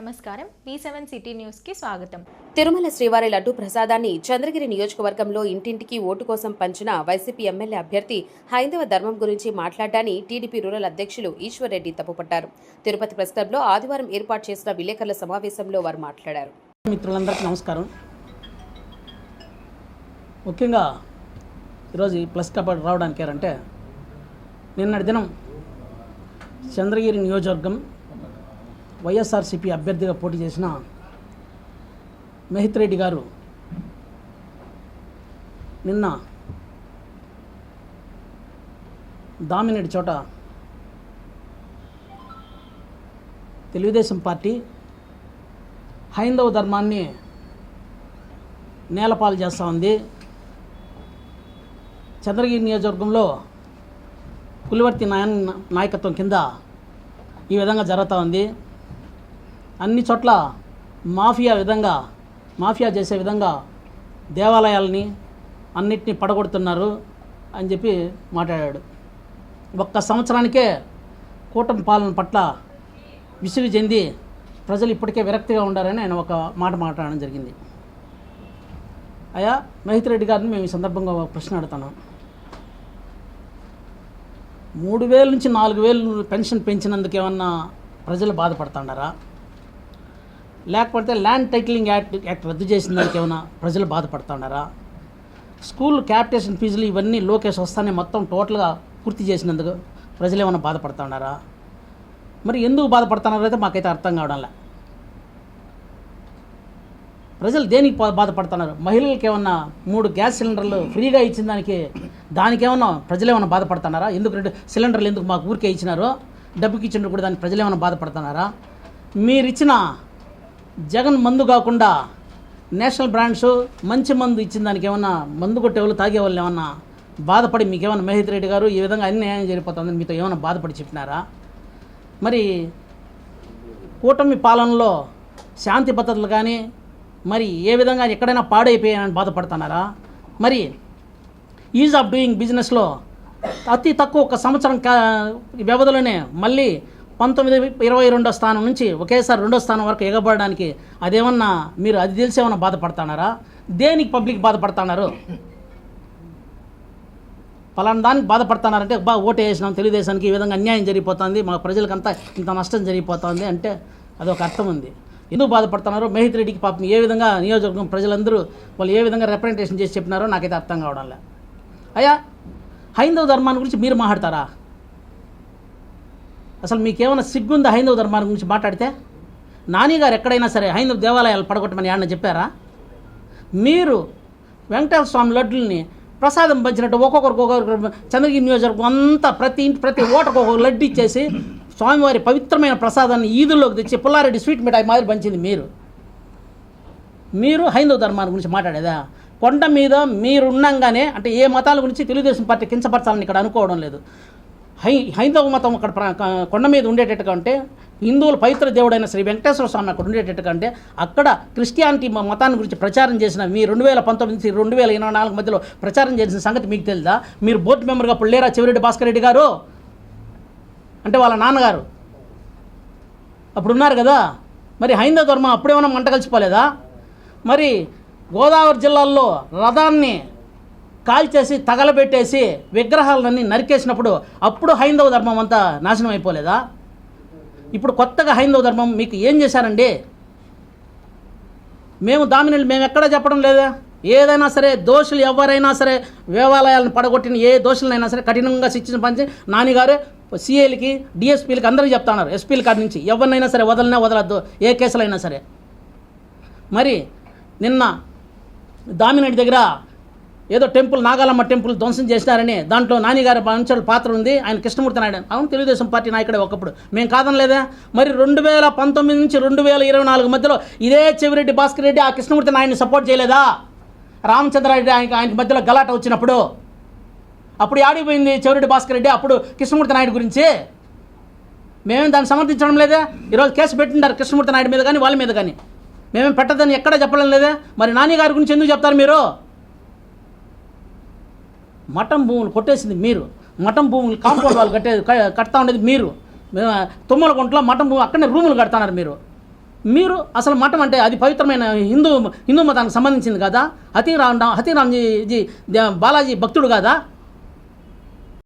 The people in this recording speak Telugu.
నమస్కారం. వి సెవెన్ సిటీ న్యూస్కి స్వాగతం. తిరుమల శ్రీవారి లడ్డు ప్రసాదాన్ని చంద్రగిరి నియోజకవర్గంలో ఇంటింటికి ఓటు కోసం పంచిన వైసీపీ ఎమ్మెల్యే అభ్యర్థి హైందవ ధర్మం గురించి మాట్లాడాన్ని టీడీపీ రూరల్ అధ్యక్షులు ఈశ్వర్రెడ్డి తప్పుపట్టారు. తిరుపతి ప్రెస్ క్లబ్లో ఆదివారం ఏర్పాటు చేసిన విలేకరుల సమావేశంలో వారు మాట్లాడారు. మిత్రులందరికీ నమస్కారం. ముఖ్యంగా ఈరోజు ఈ ప్లస్ కప్ రావడానికి అంటే నిన్నటి దినం చంద్రగిరి నియోజకవర్గం వైఎస్ఆర్సిపి అభ్యర్థిగా పోటీ చేసిన మెహిత్ రెడ్డి గారు నిన్న దామినేటి చోట తెలుగుదేశం పార్టీ హైందవ ధర్మాన్ని నేలపాలు చేస్తూ ఉంది. చంద్రగిరి నియోజకవర్గంలో పులివర్తి నాయన్ నాయకత్వం కింద ఈ విధంగా జరుగుతూ ఉంది. అన్ని చోట్ల మాఫియా విధంగా మాఫియా చేసే విధంగా దేవాలయాలని అన్నిటినీ పడగొడుతున్నారు అని చెప్పి మాట్లాడాడు. ఒక్క సంవత్సరానికే కూటమి పాలన పట్ల విసుగు చెంది ప్రజలు ఇప్పటికే విరక్తిగా ఉండారని ఆయన ఒక మాట మాట్లాడడం జరిగింది. అయ్యా మహిత్ రెడ్డి గారిని మేము ఈ సందర్భంగా ఒక ప్రశ్న అడుగుతాను. మూడు వేల నుంచి నాలుగు వేలు పెన్షన్ పెంచినందుకు ఏమన్నా ప్రజలు బాధపడుతున్నారా లేకపోతే ల్యాండ్ టైటిలింగ్ యాక్ట్ యాక్ట్ రద్దు చేసిన దానికి ఏమైనా ప్రజలు బాధపడుతున్నారా స్కూల్ క్యాపిటేషన్ ఫీజులు ఇవన్నీ లోకేష్ వస్తానే మొత్తం టోటల్గా పూర్తి చేసినందుకు ప్రజలు ఏమైనా బాధపడుతున్నారా మరి ఎందుకు బాధపడుతున్నారో అయితే మాకైతే అర్థం కావడంలే. ప్రజలు దేనికి బా- బాధపడుతున్నారు? మహిళలకు ఏమన్నా మూడు గ్యాస్ సిలిండర్లు ఫ్రీగా ఇచ్చిన దానికి దానికి ఏమన్నా ప్రజలు ఏమైనా బాధపడుతున్నారా? ఎందుకు రెండు సిలిండర్లు ఎందుకు మాకు ఊరికే ఇచ్చినారో? డబ్బుకి ఇచ్చినప్పుడు కూడా దానికి ప్రజలు ఏమైనా బాధపడుతున్నారా? మీరిచ్చిన జగన్ మందు కాకుండా నేషనల్ బ్రాండ్స్ మంచి మందు ఇచ్చిన దానికి ఏమన్నా మందు కొట్టే వాళ్ళు తాగే వాళ్ళు ఏమన్నా బాధపడి మీకు ఏమన్నా మహేత్ రెడ్డి గారు ఈ విధంగా అన్యాయం జరిగిపోతుందని మీతో ఏమైనా బాధపడి చెప్పినారా? మరి కూటమి పాలనలో శాంతి భద్రతలు కానీ మరి ఏ విధంగా ఎక్కడైనా పాడైపోయాయని బాధపడుతున్నారా? మరి ఈజ్ ఆఫ్ డూయింగ్ బిజినెస్లో అతి తక్కువ ఒక సంవత్సరం కా వ్యవధిలోనే మళ్ళీ పంతొమ్మిది ఇరవై రెండో స్థానం నుంచి ఒకేసారి రెండో స్థానం వరకు ఎగబడడానికి అదేమన్నా మీరు అది తెలిసేమన్నా బాధపడుతున్నారా దేనికి పబ్లిక్ బాధపడుతున్నారు పలానా దానికి బాధపడుతున్నారంటే బా ఓటు వేసినాం తెలుగుదేశానికి ఈ విధంగా అన్యాయం జరిగిపోతుంది మా ప్రజలకంతా ఇంత నష్టం జరిగిపోతుంది అంటే అదొక అర్థం ఉంది. ఎందుకు బాధపడుతున్నారో మెహిత్ రెడ్డికి పాపం ఏ విధంగా నియోజకవర్గం ప్రజలందరూ వాళ్ళు ఏ విధంగా రిప్రజెంటేషన్ చేసి చెప్పినారో నాకైతే అర్థం కావడంలే. అయ్యా హైందవ ధర్మాన్ని గురించి మీరు మాట్లాడతారా? అసలు మీకేమైనా సిగ్గుందా హైందవ ధర్మాన్ని గురించి మాట్లాడితే? నానిగారు ఎక్కడైనా సరే హైందవ దేవాలయాలు పడగొట్టమని ఆయన చెప్పారా? మీరు వెంకటేశ్వర స్వామి లడ్డుల్ని ప్రసాదం పంచినట్టు ఒక్కొక్కరికి ఒక్కొక్కరు చంద్రగిరి నియోజకవర్గం అంతా ప్రతి ఇంటి ప్రతి ఓటకు ఒక్కొక్క లడ్డు ఇచ్చేసి స్వామివారి పవిత్రమైన ప్రసాదాన్ని ఈదుల్లోకి తెచ్చి పుల్లారెడ్డి స్వీట్ మిఠాయి మాదిరి పంచింది మీరు. మీరు హైందవ ధర్మాన్ని గురించి మాట్లాడేదా? కొండ మీద మీరు అంటే ఏ మతాల గురించి తెలుగుదేశం పార్టీ కించపరచాలని ఇక్కడ అనుకోవడం లేదు. హై హైందవ మతం అక్కడ కొండ మీద ఉండేటట్టుగా అంటే హిందువుల పవిత్ర దేవుడైన శ్రీ వెంకటేశ్వర స్వామి అక్కడ ఉండేటట్టుగా అంటే అక్కడ క్రిస్టియానిటీ మ- మతాన్ని గురించి ప్రచారం చేసిన మీ రెండు వేల పంతొమ్మిది నుంచి రెండు వేల ఇరవై నాలుగు మధ్యలో ప్రచారం చేసిన సంగతి మీకు తెలుదా? మీరు బోర్డు మెంబర్గా అప్పుడు లేరా చెవిరెడ్డి భాస్కర్ రెడ్డి గారు? అంటే వాళ్ళ నాన్నగారు. అప్పుడు ఉన్నారు కదా? మరి హైందవ ధర్మం అప్పుడేమైనా మంట కలిసిపోలేదా? మరి గోదావరి జిల్లాల్లో రథాన్ని కాల్చేసి తగలబెట్టేసి విగ్రహాలన్నీ నరికేసినప్పుడు అప్పుడు హైందవ ధర్మం అంతా నాశనం అయిపోలేదా? ఇప్పుడు కొత్తగా హైందవ ధర్మం మీకు ఏం చేశారండి? మేము దామిని మేము ఎక్కడ చెప్పడం లేదా? ఏదైనా సరే దోషులు ఎవరైనా సరే దేవాలయాలను పడగొట్టిన ఏ దోషులనైనా సరే కఠినంగా శిక్షణ పంచి నానిగారు సీఏలకి డిఎస్పీలకి అందరికీ చెప్తున్నారు ఎస్పీల కాడి నుంచి. ఎవరినైనా సరే వదలనే వదలద్దు ఏ కేసులైనా సరే. మరి నిన్న దామినేటి దగ్గర ఏదో టెంపుల్ నాగాలమ్మ టెంపుల్ ధ్వంసం చేసినారని దాంట్లో నానిగారి అనుచరుల పాత్ర ఉంది. ఆయన కృష్ణమూర్తి నాయుడు. అవును తెలుగుదేశం పార్టీ నాయకుడే ఒకప్పుడు. మేము కాదనలేదా? మరి రెండు వేల పంతొమ్మిది నుంచి రెండు వేల ఇరవై నాలుగు మధ్యలో ఇదే చెవిరెడ్డి భాస్కర్ రెడ్డి ఆ కృష్ణమూర్తి నాయుడిని సపోర్ట్ చేయలేదా? రామచంద్రారెడ్డి ఆయన ఆయన మధ్యలో గలాట వచ్చినప్పుడు. అప్పుడు ఆడిపోయింది చెవిరెడ్డి భాస్కర్ రెడ్డి అప్పుడు కృష్ణమూర్తి నాయుడు గురించి. మేమేం దాన్ని సమర్థించడం లేదా? ఈరోజు కేసు పెట్టిండారు కృష్ణమూర్తి నాయుడు మీద కానీ వాళ్ళ మీద కానీ. మేమేం పెట్టదని ఎక్కడ చెప్పడం లేదా? మరి నాని గారి గురించి ఎందుకు చెప్తారు మీరు? మఠం భూములు కొట్టేసింది మీరు. మఠం భూములు కాంపౌండ్ వాళ్ళు కట్టే కడతా ఉండేది మీరు. మేము తుమ్మలగుంటలో మఠం భూమి అక్కడనే రూములు కడతాన్నారు మీరు. మీరు అసలు మఠం అంటే అది పవిత్రమైన హిందూ హిందూ మతానికి సంబంధించింది కదా? హతీరామ్ హతీరామ్జీ జీ దే- బాలాజీ భక్తుడు కదా?